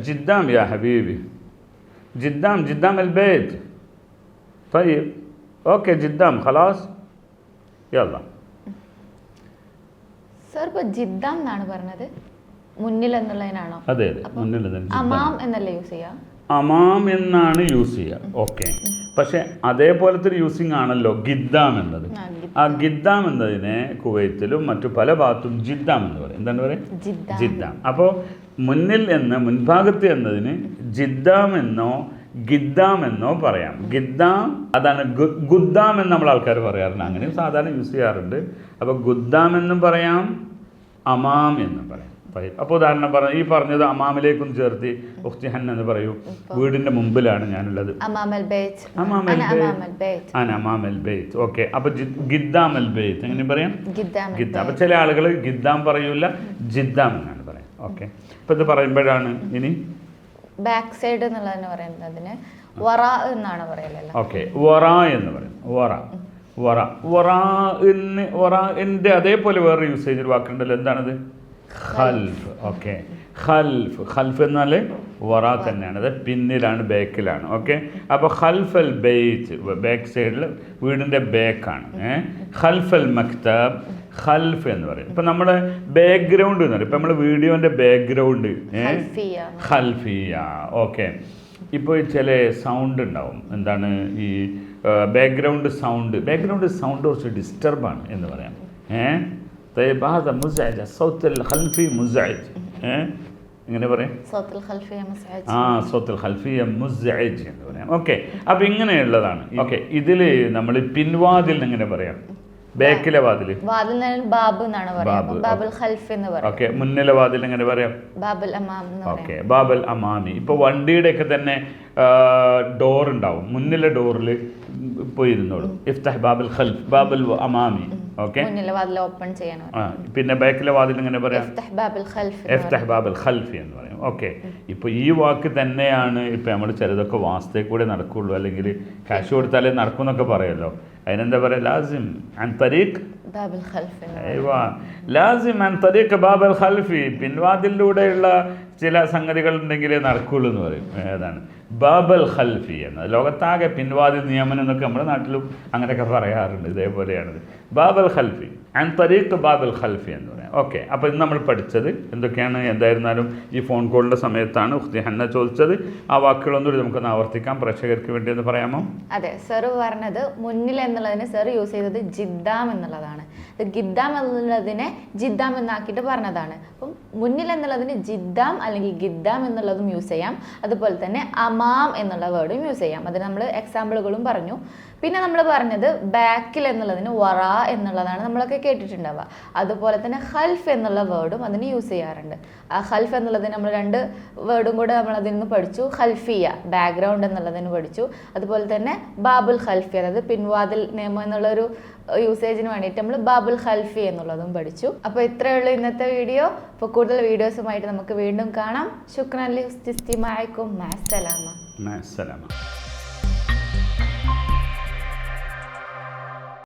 جدام يا حبيبي جدام جدام البيت طيب اوكي جدام خلاص يلا sir ഇപ്പൊ ജിദ്ദാം എന്നാണ് പറഞ്ഞത് മുന്നിൽ എന്നുള്ളതിനാണോ അതെ അതെ മുന്നിൽ തന്നെ ജിദ്ദാം. അമാം എന്നല്ലേ യൂസ് ചെയ്യാം അമാം എന്നാണ് യൂസ് ചെയ്യുക ഓക്കെ പക്ഷെ അതേപോലത്തെ ഒരു യൂസിങ് ആണല്ലോ ഗിദ്ദാം എന്നത്. ആ, ഗിദ്ദാം. എന്നതിനെ കുവൈത്തിലും മറ്റു പല ഭാഗത്തും ജിദ്ദാം എന്ന് പറയും. എന്താണ് പറയുക? ജിദ്ദാം. അപ്പോൾ മുന്നിൽ എന്ന് മുൻഭാഗത്ത് എന്നതിന് ജിദ്ദാം എന്നോ ഗിദ്ദാം എന്നോ പറയാം. ഗിദ്ദാം അതാണ് ഗുദ്ദാം എന്ന് നമ്മൾ ആൾക്കാർ പറയാറുണ്ട്. അങ്ങനെയും സാധാരണ യൂസ് ചെയ്യാറുണ്ട്. അപ്പോൾ ഗുദ്ദാം എന്നും പറയാം അമാം എന്നും പറയാം. അപ്പോൾ ഉദാഹരണം പറഞ്ഞു ഈ പറഞ്ഞത് അമാമിലേക്കും ചേർത്തി ഉഖ്തിഹൻ എന്ന് പറയൂ. വീടിന്റെ മുമ്പിലാണ് ഞാനുള്ളത്. ബെയ്ത്ത് ഓക്കെ. അപ്പൊ ഗിദ്ദാം അൽ ബെയ്ത്ത് എങ്ങനെ പറയാം? ഗിദ്ദ. അപ്പൊ ചില ആളുകൾ ഗിദ്ദാം പറയൂല ജിദ്ദാം എന്നാണ് പറയാം ഓക്കെ. അപ്പൊ ഇത് പറയുമ്പോഴാണ് ഇനി? ബാക്ക് സൈഡ് എന്നുള്ളതിന് പറയുന്നതിന് വറ എന്നാണ് പറയലല്ലോ ഓക്കെ. വറ എന്ന് പറയും. വറ. വറ. വറ എന്ന് വറ എന്റെ അതേപോലെ വേറെ യൂസേജ് വാക്കുണ്ടല്ലോ. എന്താണത്? ഖൽഫ്. ഓക്കെ. ഖൽഫ്. ഖൽഫ് എന്നാൽ വറ തന്നെയാണ്. അത് പിന്നിലാണ് ബേക്കിലാണ്. ഓക്കെ. അപ്പോൾ ഖൽഫൽ ബേച്ച് ബാക്ക് സൈഡിൽ വീടിന്റെ ബേക്കാണ്. ഖൽഫൽ മക്താബ് ഖൽഫ് എന്ന് പറയും. ഇപ്പം നമ്മുടെ ബാക്ക്ഗ്രൗണ്ട് എന്ന് പറയും. ഇപ്പം നമ്മൾ വീഡിയോന്റെ ബാക്ക്ഗ്രൗണ്ട് ഖൽഫിയ. ഓക്കെ. ഇപ്പോൾ ചില സൗണ്ട് ഉണ്ടാവും. എന്താണ് ഈ ബാക്ക്ഗ്രൗണ്ട് സൗണ്ട് ബാക്ക്ഗ്രൗണ്ട് സൗണ്ട് കുറച്ച് ഡിസ്റ്റർബാണ് എന്ന് പറയാം. ഏ? طيب هذا مزعج الصوت الخلفي مزعج ഏ ഇങ്ങനെ പറയാം സൗത്തുൽ ഖൽഫിയ മസ്അജ് ആ സ്വത്തുൽ ഖൽഫിയ മുസ്അജ് എന്ന് പറയാം ഓക്കെ അപ്പം ഇങ്ങനെയുള്ളതാണ് ഓക്കെ ഇതിൽ നമ്മൾ പിൻവാതിൽ എങ്ങനെ പറയാം ബാക്കിലെ വാതിൽ വാതിൽ നിന്ന് ബാബ് എന്നാണ് പറയാം ബാബ്, അപ്പൊ ബാബുൽ ഖൽഫ് എന്ന് പറയും ഓക്കെ മുന്നിലെ വാതിൽ എങ്ങനെ പറയാം ബാബുൽ അമാം എന്ന് പറയും ഓക്കെ ബാബൽ അമാമി ഇപ്പോൾ വണ്ടിയുടെയൊക്കെ തന്നെ ഡോർ ഉണ്ടാവും മുന്നിലെ ഡോറിൽ പോയി ഇരുന്നോളൂ ഇഫ്തഹ് ബാബൽ ഖൽഫ് ബാബൽ അമാമി ഓക്കെ മുന്നിലെ വാതിൽ ഓപ്പൺ പിന്നെ ബാക്കിലെ വാതിൽ എങ്ങനെ പറയാം? ഖൽഫ് എന്ന് പറയും. ഓക്കെ ഇപ്പോൾ ഈ വാക്ക് തന്നെയാണ് ഇപ്പോൾ നമ്മൾ ചിലതൊക്കെ വാസ്തേ കൂടെ നടക്കുള്ളൂ. അല്ലെങ്കിൽ കാശ് കൊടുത്താലേ നടക്കും എന്നൊക്കെ പറയുമല്ലോ. അതിനെന്താ പറയുക ലാസിം അൻ തരീഖ്. പറയും. ലാസിം അൻ തരീഖ് ബാബൽ ഖൽഫി. പിൻവാതിലൂടെയുള്ള ചില സംഗതികൾ ഉണ്ടെങ്കിലേ നടക്കുള്ളൂ എന്ന് പറയും. ഏതാണ്? ബാബൽ ഖൽഫി എന്നത് ലോകത്താകെ പിൻവാതി നിയമനം എന്നൊക്കെ നമ്മുടെ നാട്ടിലും അങ്ങനെയൊക്കെ പറയാറുണ്ട്. ഇതേപോലെയാണത്. ബാബൽ ഖൽഫി ആൻഡ് തരീഖ് ബാബൽ ഖൽഫി എന്ന് പറയാം. ഓക്കെ അപ്പോൾ ഇന്ന് നമ്മൾ പഠിച്ചത് എന്തൊക്കെയാണ് എന്തായിരുന്നാലും ഈ ഫോൺ കോളിന്റെ സമയത്താണ് ഉഖ്തി ഹന്ന ചോദിച്ചത്. ആ വാക്കുകളൊന്നും നമുക്കൊന്ന് ആവർത്തിക്കാം. പ്രേക്ഷകർക്ക് വേണ്ടി എന്ന് പറയാമോ? അതെ സർ പറഞ്ഞത് മുന്നിൽ എന്നുള്ളതിന് സർ യൂസ് ചെയ്തത് ജിദ്ദാം എന്നുള്ളതാണ്. ഇത് ഗിദ്ദാം എന്നുള്ളതിനെ ജിദ്ദാം എന്നാക്കിയിട്ട് പറഞ്ഞതാണ്. അപ്പം മുന്നിൽ എന്നുള്ളതിന് ജിദ്ദാം അല്ലെങ്കിൽ ഗിദ്ദാം എന്നുള്ളതും യൂസ് ചെയ്യാം. അതുപോലെ തന്നെ അമാം എന്നുള്ള വേർഡും യൂസ് ചെയ്യാം. അതിന് നമ്മൾ എക്സാമ്പിളുകളും പറഞ്ഞു. പിന്നെ നമ്മൾ പറഞ്ഞത് ബാക്കിൽ എന്നുള്ളതിന് വറ എന്നുള്ളതാണ് നമ്മളൊക്കെ കേട്ടിട്ടുണ്ടാവുക. അതുപോലെ തന്നെ ഹൽഫ് എന്നുള്ള വേർഡും അതിന് യൂസ് ചെയ്യാറുണ്ട്. ആ ഹൽഫ് എന്നുള്ളതിന് നമ്മൾ രണ്ട് വേർഡും കൂടെ നമ്മൾ അതിൽ നിന്ന് പഠിച്ചു. ഹൽഫിയ ബാക്ക്ഗ്രൗണ്ട് എന്നുള്ളതിന് പഠിച്ചു. അതുപോലെ തന്നെ ബാബുൽ ഹൽഫിയ അതായത് പിൻവാതിൽ നിയമം എന്നുള്ളൊരു യൂസേജിന് വേണ്ടിയിട്ട് നമ്മൾ ബാബുൽ ഹൽഫി എന്നുള്ളതും പഠിച്ചു. അപ്പോൾ ഇത്രയേ ഉള്ളൂ ഇന്നത്തെ വീഡിയോ അപ്പോൾ കൂടുതൽ വീഡിയോസുമായിട്ട് നമുക്ക് വീണ്ടും കാണാം. ശുക്രൻ അലി ഹുസ്തിസ്തിമായക്കും മാസലാമ മഅസ്സലാമ